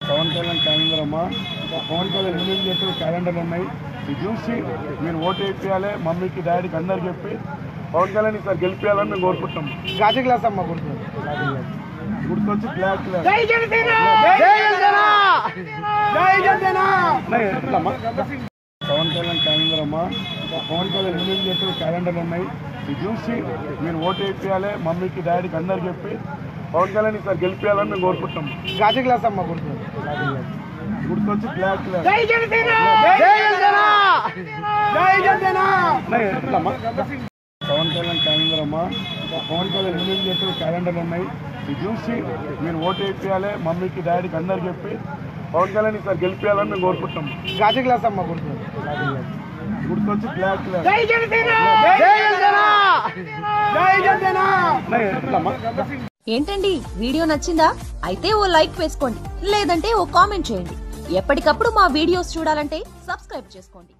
Pawan Kalyan calendar అమ్మా. Pawan Kalyan release చేసిన క్యాలెండర్లు ఉన్నాయి. ఇది చూసి మీరు ఓటు వేయించాలి మమ్మీకి డాడీకి అందరికి చెప్పి పవన్ కళ్యాణ్ సార్ గెలిపించాలని మేము కోరుకుంటాం. గాజు గ్లాస్ అమ్మ గుర్తు. గుర్తొచ్చి బ్లాక్ కలర్ జై జనసేన జై జనసేన పవన్ కళ్యాణ్ క్యాలెండర్ అమ్మా పవన్ కళ్యాణ్ రిలీజ్ చేసిన క్యాలెండర్లు ఉన్నాయి ఇది చూసి మీరు ఓటు వేయించాలి మమ్మీకి డాడీకి అందరికి చెప్పి పవన్ కళ్యాణ్ సార్ గెలిపించాలని మేము కోరుకుంటాం గాజు గ్లాస్ అమ్మ గుర్తు గుర్తొచ్చి బ్లాక్ కలర్ జై జనసేన జై జనసేన జై జనసేన పవన్ కళ్యాణ్ క్యాలెండర్ అమ్మా పవన్ కళ్యాణ్ రిలీజ్ చేసిన క్యాలెండర్లు ఉన్నాయి ఇది చూసి మీరు ఓటు వేయించాలి మమ్మీకి డాడీకి అందరికి చెప్పి పవన్ కళ్యాణ్ సార్ గెలిపించాలని మేము కోరుకుంటాం గాజు గ్లాస్ అమ్మ గుర్తు. గుర్తొచ్చి బ్లాక్ ఏంటండి వీడియో నచ్చిందా? అయితే ఓ లైక్ వేసుకోండి లేదంటే ఓ కామెంట్ చేయండి. ఎప్పటికప్పుడు మా వీడియోస్ చూడాలంటే సబ్స్క్రైబ్ చేసుకోండి.